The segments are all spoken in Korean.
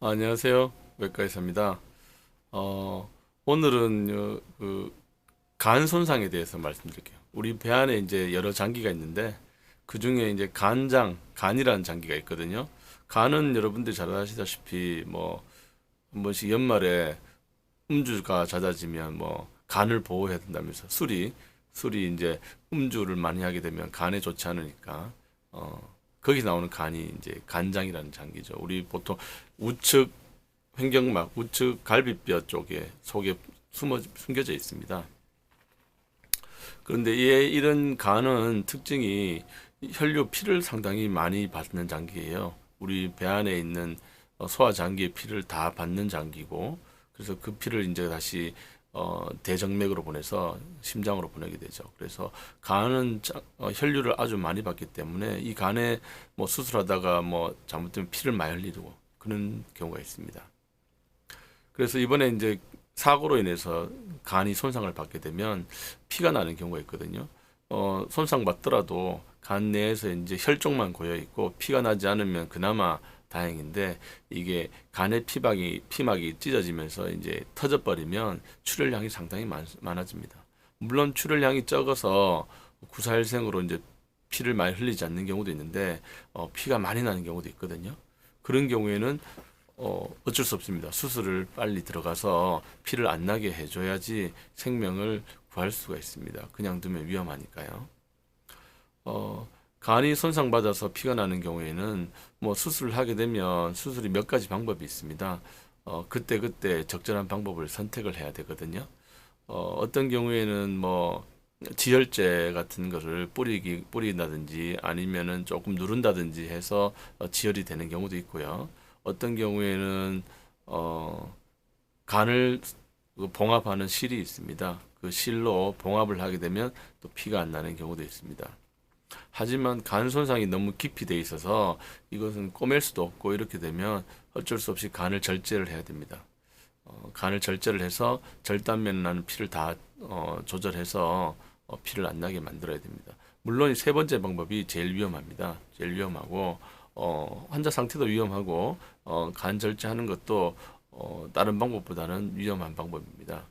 안녕하세요. 외과 의사입니다. 어, 오늘은 어, 그, 간 손상에 대해서 말씀드릴게요. 우리 배 안에 이제 여러 장기가 있는데 그 중에 이제 간장, 간이라는 장기가 있거든요. 간은 여러분들이 잘 아시다시피 뭐 한 번씩 연말에 음주가 잦아지면 뭐 간을 보호해야 된다면서 술이 술이 이제 음주를 많이 하게 되면 간에 좋지 않으니까 어 거기 나오는 간이 이제 간장이라는 장기죠. 우리 보통 우측 횡격막, 우측 갈비뼈 쪽에 속에 숨어 숨겨져 있습니다. 그런데 얘 이런 간은 특징이 혈류 피를 상당히 많이 받는 장기예요. 우리 배 안에 있는 어, 소화 장기의 피를 다 받는 장기고 그래서 그 피를 이제 다시 어, 대정맥으로 보내서 심장으로 보내게 되죠. 그래서 간은 자- 어, 혈류를 아주 많이 받기 때문에 이 간에 뭐 수술하다가 뭐 잘못되면 피를 많이 흘리고 그런 경우가 있습니다. 그래서 이번에 이제 사고로 인해서 간이 손상을 받게 되면 피가 나는 경우가 있거든요. 어, 손상 받더라도 간 내에서 이제 혈종만 고여 있고 피가 나지 않으면 그나마 다행인데 이게 간의 피막이 피막이 찢어지면서 이제 터져 버리면 출혈량이 상당히 많, 많아집니다. 물론 출혈량이 적어서 구사일생으로 이제 피를 많이 흘리지 않는 경우도 있는데 어, 피가 많이 나는 경우도 있거든요. 그런 경우에는 어, 어쩔 수 없습니다. 수술을 빨리 들어가서 피를 안 나게 해줘야지 생명을 구할 수가 있습니다. 그냥 두면 위험하니까요. 어, 간이 손상받아서 피가 나는 경우에는 뭐 수술을 하게 되면 수술이 몇 가지 방법이 있습니다. 어, 그때 그때 적절한 방법을 선택을 해야 되거든요. 어, 어떤 경우에는 뭐 지혈제 같은 거를 뿌리기 뿌린다든지 아니면은 조금 누른다든지 해서 어, 지혈이 되는 경우도 있고요. 어떤 경우에는 어, 간을 그 봉합하는 실이 있습니다. 그 실로 봉합을 하게 되면 또 피가 안 나는 경우도 있습니다. 하지만 간 손상이 너무 깊이 돼 있어서 이것은 꼬맬 수도 없고 이렇게 되면 어쩔 수 없이 간을 절제를 해야 됩니다. 어, 간을 절제를 해서 절단면 나는 피를 다 어, 조절해서 어, 피를 안 나게 만들어야 됩니다. 물론 이세 번째 방법이 제일 위험합니다. 제일 위험하고 어, 환자 상태도 위험하고 어, 간 절제하는 것도 어, 다른 방법보다는 위험한 방법입니다.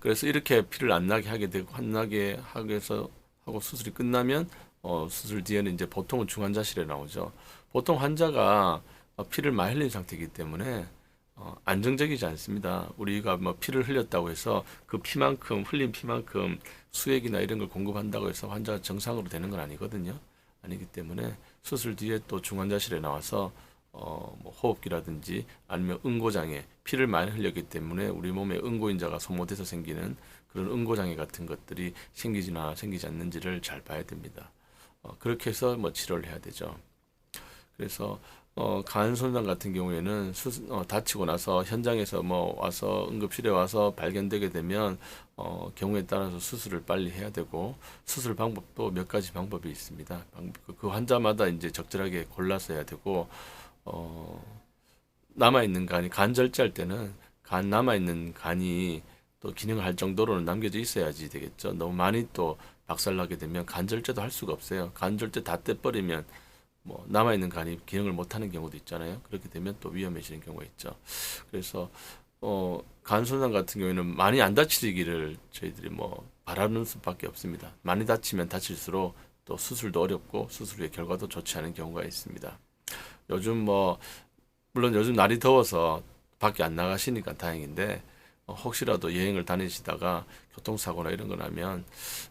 그래서 이렇게 피를 안 나게 하게 되고 안 나게 하게 해서 하고 수술이 끝나면 어, 수술 뒤에는 이제 보통은 중환자실에 나오죠. 보통 환자가 어, 피를 많이 흘린 상태이기 때문에 어, 안정적이지 않습니다. 우리가 뭐 피를 흘렸다고 해서 그 피만큼 흘린 피만큼 수액이나 이런 걸 공급한다고 해서 환자가 정상으로 되는 건 아니거든요. 아니기 때문에 수술 뒤에 또 중환자실에 나와서 어, 뭐 호흡기라든지 아니면 응고장애 피를 많이 흘렸기 때문에 우리 몸에 응고인자가 소모돼서 생기는 그런 응고장애 같은 것들이 생기지나 생기지 않는지를 잘 봐야 됩니다. 어, 그렇게 해서 뭐 치료를 해야 되죠. 그래서 어, 간 손상 같은 경우에는 수, 어, 다치고 나서 현장에서 뭐 와서 응급실에 와서 발견되게 되면 어, 경우에 따라서 수술을 빨리 해야 되고 수술 방법도 몇 가지 방법이 있습니다. 방, 그, 그 환자마다 이제 적절하게 골라서 해야 되고 어, 남아 있는 간이 간 절제할 때는 간 남아 있는 간이 또 기능을 할 정도로는 남겨져 있어야지 되겠죠. 너무 많이 또 박살나게 되면 간 절제도 할 수가 없어요. 간 절제 다 떼버리면 뭐 남아 있는 간이 기능을 못 하는 경우도 있잖아요. 그렇게 되면 또 위험해지는 경우가 있죠. 그래서 어, 간 손상 같은 경우에는 많이 안 다치기를 저희들이 뭐 바라는 수밖에 없습니다. 많이 다치면 다칠수록 또 수술도 어렵고 수술 후의 결과도 좋지 않은 경우가 있습니다. 요즘 뭐 물론 요즘 날이 더워서 밖에 안 나가시니까 다행인데 어, 혹시라도 여행을 다니시다가 교통사고나 이런 거 나면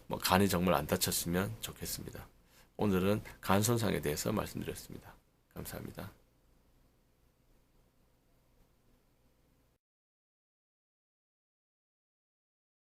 뭐 간이 정말 안 다쳤으면 좋겠습니다. 오늘은 간 손상에 대해서 말씀드렸습니다. 감사합니다.